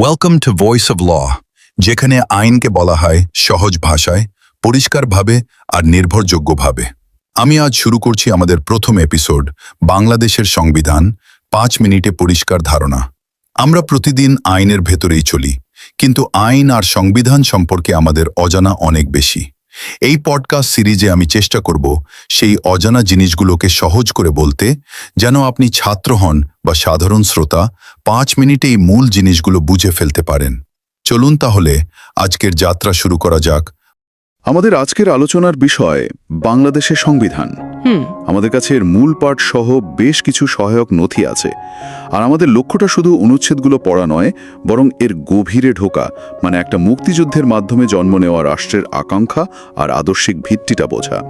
Welcome to voice of law যেখানে আইনকে বলা হয় সহজ ভাষায়, পরিষ্কারভাবে আর নির্ভরযোগ্যভাবে। আমি আজ শুরু করছি আমাদের প্রথম এপিসোড বাংলাদেশের সংবিধান, পাঁচ মিনিটে পরিষ্কার ধারণা। আমরা প্রতিদিন আইনের ভেতরেই চলি, কিন্তু আইন আর সংবিধান সম্পর্কে আমাদের অজানা অনেক বেশি। এই পডকাস্ট সিরিজে আমি চেষ্টা করব সেই অজানা জিনিসগুলোকে সহজ করে বলতে, যেন আপনি ছাত্র হন বা সাধারণ শ্রোতা পাঁচ মিনিটেই মূল জিনিসগুলো বুঝে ফেলতে পারেন। চলুন তাহলে আজকের যাত্রা শুরু করা যাক। আমাদের আজকের আলোচনার বিষয় বাংলাদেশের সংবিধান। হুম। আমাদের কাছে এর মূল পাঠ সহ বেশ কিছু সহায়ক নথি আছে। আর আমাদের লক্ষ্যটা শুধু অনুচ্ছেদগুলো পড়া নয় বরং এর গভীরে ঢোকা মানে একটা মুক্তিযুদ্ধের মাধ্যমে জন্ম নেওয়া রাষ্ট্রের আকাঙ্ক্ষা আর আদর্শিক ভিত্তিটা বোঝা।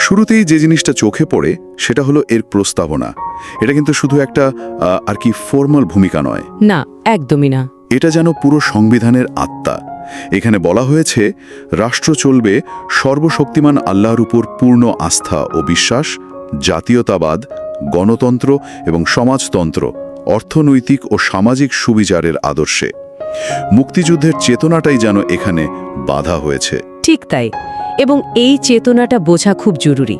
শুরুতেই যে জিনিসটা চোখে পড়ে সেটা হলো এর প্রস্তাবনা। এটা কিন্তু শুধু একটা আর কি ফর্মাল ভূমিকা নয়। না একদমই না। এটা যেন পুরো সংবিধানের আত্মা এখানে বলা হয়েছে রাষ্ট্র চলবে সর্বশক্তিমান আল্লাহর উপর পূর্ণ আস্থা ও বিশ্বাস জাতীয়তাবাদ গণতন্ত্র এবং সমাজতন্ত্র অর্থনৈতিক ও সামাজিক সুবিচারের আদর্শে। মুক্তিযুদ্ধের চেতনাটাই যেন এখানে বাধা হয়েছে। ঠিক তাই এবং এই চেতনাটা বোঝা খুব জরুরি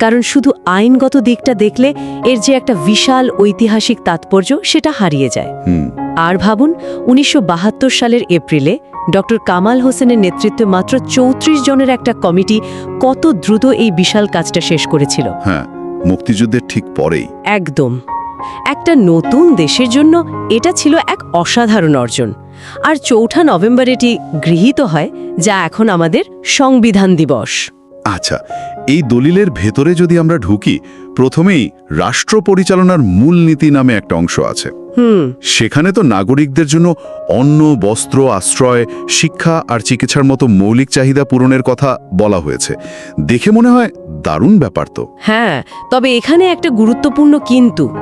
কারণ শুধু আইনগত দিকটা দেখলে এর যে একটা বিশাল ঐতিহাসিক তাৎপর্য সেটা হারিয়ে যায়। আর ভাবুন উনিশশো বাহাত্তর সালের এপ্রিলে ডক্টর কামাল হোসেনের নেতৃত্বে মাত্র চৌত্রিশ জনের একটা কমিটি কত দ্রুত এই বিশাল কাজটা শেষ করেছিল। হ্যাঁ মুক্তিযুদ্ধের ঠিক পরেই। একদম। একটা নতুন দেশের জন্য এটা ছিল এক অসাধারণ অর্জন। আর চৌঠা নভেম্বর এটি গৃহীত হয় যা এখন আমাদের সংবিধান দিবস। আচ্ছা এই দলিলের ভেতরে যদি আমরা ঢুকি প্রথমেই রাষ্ট্র পরিচালনার মূলনীতি নামে একটা অংশ আছে। হুম। সেখানে তো নাগরিকদের জন্য অন্ন বস্ত্র আশ্রয় শিক্ষা আর চিকিৎসার মতো মৌলিক চাহিদা পূরণের কথা বলা হয়েছে। দেখে মনে হয় দারুণ ব্যাপার তো। হ্যাঁ তবে এখানে একটা গুরুত্বপূর্ণ কিন্তু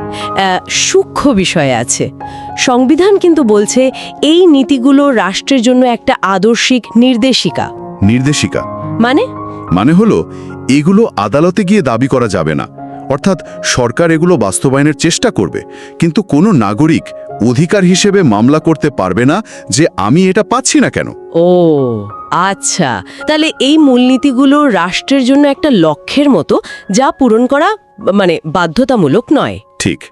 সূক্ষ্ম বিষয় আছে। সংবিধান কিন্তু বলছে এই নীতিগুলো রাষ্ট্রের জন্য একটা আদর্শিক নির্দেশিকা। নির্দেশিকা? মানে? মানে হলো এগুলো আদালতে গিয়ে দাবি করা যাবে না। অর্থাৎ সরকার এগুলো বাস্তবায়নের চেষ্টা করবে কিন্তু কোনো নাগরিক অধিকার হিসেবে মামলা করতে পারবে না যে আমি এটা পাচ্ছি না কেন। ও আচ্ছা। তাহলে এই মূলনীতিগুলো রাষ্ট্রের জন্য একটা লক্ষ্যের মতো যা পূরণ করা মানে বাধ্যতামূলক নয়। ঠিক।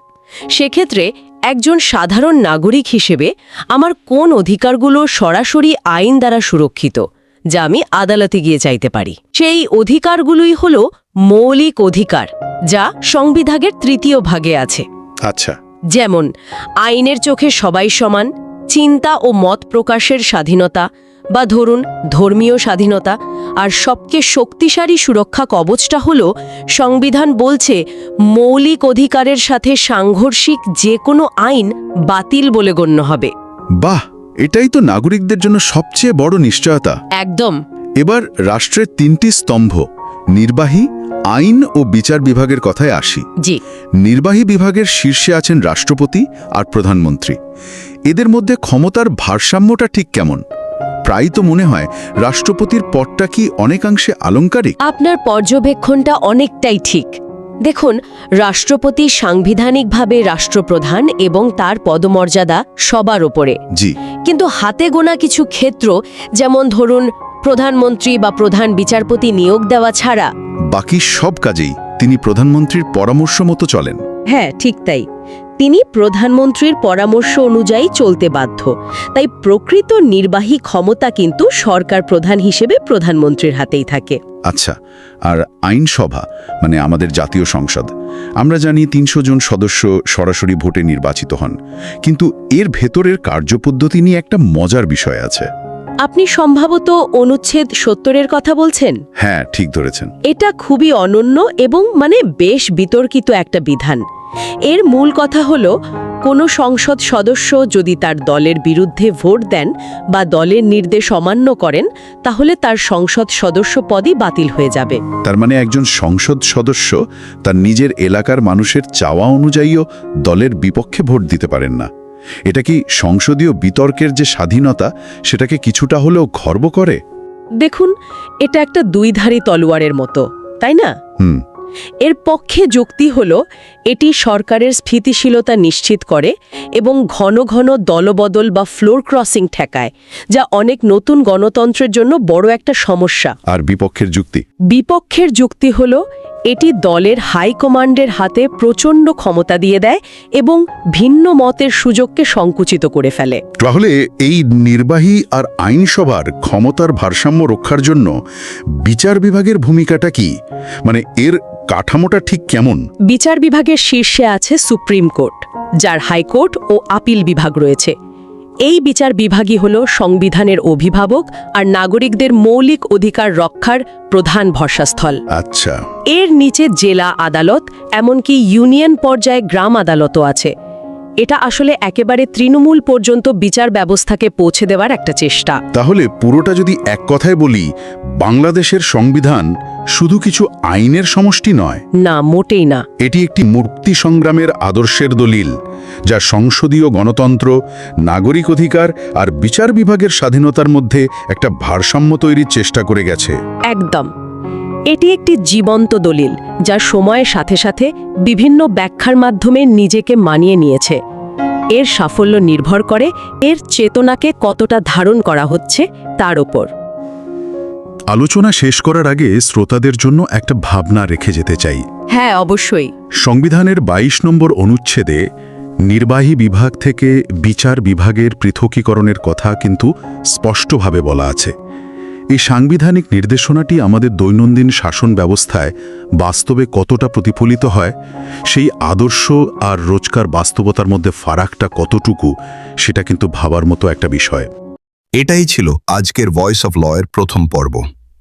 সেক্ষেত্রে একজন সাধারণ নাগরিক হিসেবে আমার কোন অধিকারগুলো সরাসরি আইন দ্বারা সুরক্ষিত যা আমি আদালতে গিয়ে চাইতে পারি? সেই অধিকারগুলোই হল মৌলিক অধিকার যা সংবিধানের তৃতীয় ভাগে আছে। আচ্ছা। যেমন আইনের চোখে সবাই সমান চিন্তা ও মত প্রকাশের স্বাধীনতা বা ধরুন ধর্মীয় স্বাধীনতা আর সবকে শক্তিশালী সুরক্ষা কবচটা হল সংবিধান বলছে মৌলিক অধিকারের সাথে সাংঘর্ষিক যে কোনো আইন বাতিল বলে গণ্য হবে। বাহ! এটাই তো নাগরিকদের জন্য সবচেয়ে বড় নিশ্চয়তা। একদম। এবার রাষ্ট্রের তিনটি স্তম্ভ নির্বাহী আইন ও বিচার বিভাগের কথায় আসি। জি। নির্বাহী বিভাগের শীর্ষে আছেন রাষ্ট্রপতি আর প্রধানমন্ত্রী। এদের মধ্যে ক্ষমতার ভারসাম্যটা ঠিক কেমন? প্রায় তো মনে হয় রাষ্ট্রপতির পদটা কি অনেকাংশে আলংকারিক আপনার পর্যবেক্ষণটা অনেকটাই ঠিক। দেখুন রাষ্ট্রপতি সাংবিধানিকভাবে রাষ্ট্রপ্রধান এবং তার পদমর্যাদা সবার ওপরে জি। কিন্তু হাতে গোনা কিছু ক্ষেত্র যেমন ধরুন প্রধানমন্ত্রী বা প্রধান বিচারপতি নিয়োগ দেওয়া ছাড়া। বাকি সব কাজেই তিনি প্রধানমন্ত্রীর পরামর্শ মতো চলেন। হ্যাঁ ঠিক তাই। তিনি প্রধানমন্ত্রীর পরামর্শ অনুযায়ী চলতে বাধ্য। তাই প্রকৃত নির্বাহী ক্ষমতা কিন্তু সরকার প্রধান হিসেবে প্রধানমন্ত্রীর হাতেই থাকে। আচ্ছা আর আইনসভা মানে আমাদের জাতীয় সংসদ আমরা জানি তিনশো জন সদস্য সরাসরি ভোটে নির্বাচিত হন। কিন্তু এর ভেতরের কার্যপদ্ধতি নিয়ে একটা মজার বিষয় আছে। আপনি সম্ভবত অনুচ্ছেদ সত্তরের কথা বলছেন? হ্যাঁ ঠিক ধরেছেন। এটা খুবই অনন্য এবং মানে বেশ বিতর্কিত একটা বিধান। এর মূল কথা হল কোনো সংসদ সদস্য যদি তার দলের বিরুদ্ধে ভোট দেন বা দলের নির্দেশ অমান্য করেন তাহলে তার সংসদ সদস্য পদই বাতিল হয়ে যাবে। তার মানে একজন সংসদ সদস্য তার নিজের এলাকার মানুষের চাওয়া অনুযায়ীও দলের বিপক্ষে ভোট দিতে পারেন না। এটা কি সংসদীয় বিতর্কের যে স্বাধীনতা সেটাকে কিছুটা হলেও খর্ব করে? দেখুন এটা একটা দুইধারী তলোয়ারের মতো তাই না? হুম। এর পক্ষে যুক্তি হল এটি সরকারের স্থিতিশীলতা নিশ্চিত করে এবং ঘন ঘন দলবদল বা ফ্লোর ক্রসিং ঠেকায় যা অনেক নতুন গণতন্ত্রের জন্য বড় একটা সমস্যা। আর বিপক্ষের যুক্তি? বিপক্ষের যুক্তি হল এটি দলের হাইকমান্ডের হাতে প্রচণ্ড ক্ষমতা দিয়ে দেয় এবং ভিন্ন মতের সুযোগকে সংকুচিত করে ফেলে। তাহলে এই নির্বাহী আর আইনসভার ক্ষমতার ভারসাম্য রক্ষার জন্য বিচার বিভাগের ভূমিকাটা কি? মানে এর কাঠামোটা ঠিক কেমন? বিচার বিভাগের শীর্ষে আছে সুপ্রিম কোর্ট যার হাইকোর্ট ও আপিল বিভাগ রয়েছে। এই বিচার বিভাগই হল সংবিধানের অভিভাবক আর নাগরিকদের মৌলিক অধিকার রক্ষার প্রধান ভরসাস্থল। আচ্ছা। এর নিচে জেলা আদালত এমনকি ইউনিয়ন পর্যায়ে গ্রাম আদালতও আছে। এটা আসলে একেবারে তৃণমূল পর্যন্ত বিচার ব্যবস্থাকে পৌঁছে দেওয়ার একটা চেষ্টা। তাহলে পুরোটা যদি এক কথায় বলি বাংলাদেশের সংবিধান শুধু কিছু আইনের সমষ্টি নয়। না মোটেই না। এটি একটি মুক্তি সংগ্রামের আদর্শের দলিল যা সংসদীয় গণতন্ত্র নাগরিক অধিকার আর বিচার বিভাগের স্বাধীনতার মধ্যে একটা ভারসাম্য তৈরির চেষ্টা করে গেছে। একদম। এটি একটি জীবন্ত দলিল যা সময়ের সাথে সাথে বিভিন্ন ব্যাখ্যার মাধ্যমে নিজেকে মানিয়ে নিয়েছে। এর সাফল্য নির্ভর করে এর চেতনাকে কতটা ধারণ করা হচ্ছে তার ওপর। আলোচনা শেষ করার আগে শ্রোতাদের জন্য একটা ভাবনা রেখে যেতে চাই। হ্যাঁ অবশ্যই। সংবিধানের ২২ নম্বর অনুচ্ছেদে নির্বাহী বিভাগ থেকে বিচার বিভাগের পৃথকীকরণের কথা কিন্তু স্পষ্টভাবে বলা আছে। এই সাংবিধানিক নির্দেশনাটি আমাদের দৈনন্দিন শাসন ব্যবস্থায় বাস্তবে কতটা প্রতিফলিত হয়, সেই আদর্শ আর রোজকার বাস্তবতার মধ্যে ফারাকটা কতটুকু, সেটা কিন্তু ভাবার মতো একটা বিষয়। এটাই ছিল আজকের ভয়েস অফ লয়ের প্রথম পর্ব।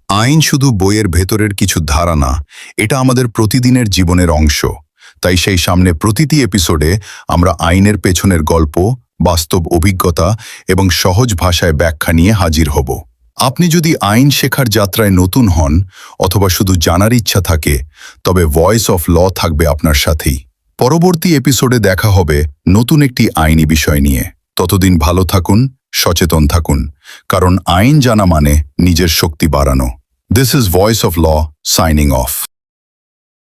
আইন শুধু বইয়ের ভেতরের কিছু ধারা না, এটা আমাদের প্রতিদিনের জীবনের অংশ। তাই সেই সামনে প্রতিটি এপিসোডে আমরা আইনের পেছনের গল্প, বাস্তব অভিজ্ঞতা এবং সহজ ভাষায় ব্যাখ্যা নিয়ে হাজির হব। আপনি যদি আইন শেখার যাত্রায় নতুন হন অথবা শুধু জানার ইচ্ছা থাকে, তবে ভয়েস অফ ল থাকবে আপনার সাথেই। পরবর্তী এপিসোডে দেখা হবে নতুন একটি আইনি বিষয় নিয়ে। ততদিন ভালো থাকুন, সচেতন থাকুন, কারণ আইন জানা মানে নিজের শক্তি বাড়ানো। This is voice of law signing off